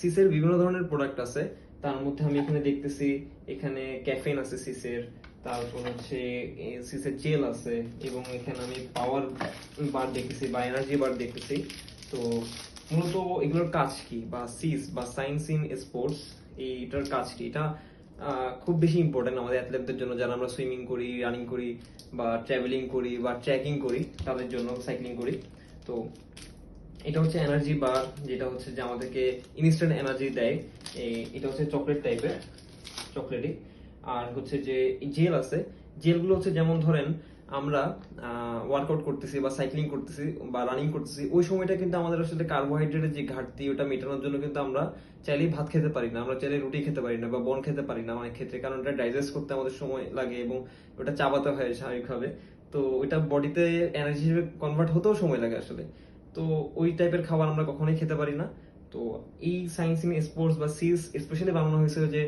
সিসের বিভিন্ন ধরনের প্রোডাক্ট আছে। তার মধ্যে আমি এখানে দেখতেছি, এখানে ক্যাফেন আছে সিসের, তারপর হচ্ছে সিসের জেল আছে, এবং এখানে আমি পাওয়ার বার দেখতেছি বা এনার্জি বার দেখতেছি। তো মূলত এগুলোর কাজ কি? বা সিস বা সায়েন্স ইন স্পোর্টস এইটার কাজ কি? এটা খুব বেশি ইম্পর্টেন্ট আমাদের অ্যাথলেটদের জন্য। যারা আমরা সুইমিং করি রানিং করি, বা ট্রাভেলিং করি, বা ট্রেকিং করি, তাদের জন্য সাইক্লিং করি। তো এটা হচ্ছে এনার্জি বার, যেটা হচ্ছে যে আমাদেরকে ইনস্ট্যান্ট এনার্জি দেয়। এটা হচ্ছে চকলেট টাইপের চকলেটই আর হচ্ছে যে জেল আছে জেলগুলো হচ্ছে যেমন ধরেন আমরা ওয়ার্কআউট করতেছি বা সাইক্লিং করতেছি বা রানিং করতেছি, ওই সময়টা কিন্তু আমাদের আসলে কার্বোহাইড্রেটের যে ঘাটতি, ওটা মেটানোর জন্য কিন্তু আমরা চাইলেই ভাত খেতে পারি না, আমরা চাইলে রুটি খেতে পারি না বা বন খেতে পারি না অনেক ক্ষেত্রে, কারণ ওটা ডাইজেস্ট করতে আমাদের সময় লাগে এবং ওটা চাবাতে হয় স্বাভাবিকভাবে তো ওইটা বডিতে এনার্জি হিসেবে কনভার্ট হতেও সময় লাগে আসলে। তো ওই টাইপের খাবার আমরা কখনোই খেতে পারি না। তো এই সায়েন্স ইন স্পোর্টস বা সিস স্পেশালি বানানো হয়েছিল যে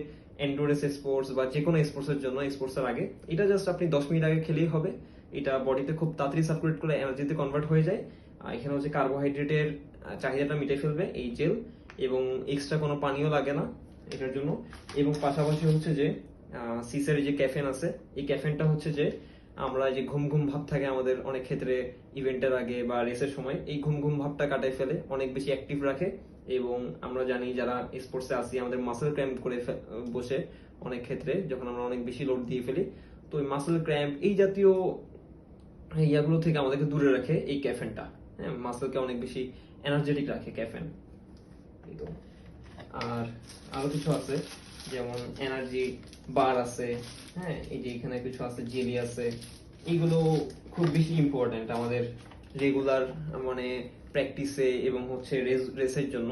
এন্ডোরেন্স স্পোর্টস বা যে কোনো স্পোর্টসের জন্য স্পোর্টসের আগে। এটা জাস্ট আপনি দশ মিনিট আগে খেলেই হবে। এটা বডিতে খুব তাড়াতাড়ি সার্কুলেট করে এনার্জিতে কনভার্ট হয়ে যায়। আর এখানে হচ্ছে কার্বোহাইড্রেটের চাহিদাটা মিটে ফেলবে এই জেল এবং এক্সট্রা কোনো পানিও লাগে না এটার জন্য। এবং পাশাপাশি হচ্ছে যে সিসের যে ক্যাফেন আছে, এই ক্যাফেনটা হচ্ছে যে আমরা যে ঘুম ঘুম ভাব থাকে আমাদের অনেক ক্ষেত্রে ইভেন্টের আগে বা রেসের সময়, এই ঘুম ঘুম ভাবটা কাটাই ফেলে, অনেক বেশি অ্যাক্টিভ রাখে এবং আমরা জানি যারা স্পোর্টসে আসি আমাদের মাসেল ক্র্যাম্প করে বসে অনেক ক্ষেত্রে যখন আমরা অনেক বেশি লোড দিয়ে ফেলি। তো ওই মাসেল ক্র্যাম্প এই জাতীয় ইয়াগুলো থেকে আমাদেরকে দূরে রাখে এই ক্যাফেনটা হ্যাঁ মাসেলকে অনেক বেশি এনার্জেটিক রাখে ক্যাফেন। আর আরও কিছু আছে? যেমন এনার্জি বার আছে হ্যাঁ এই যে এখানে কিছু আছে জেলি আছে, এগুলো খুব বেশি ইম্পর্ট্যান্ট আমাদের রেগুলার মানে প্র্যাকটিসে এবং হচ্ছে রেসের জন্য।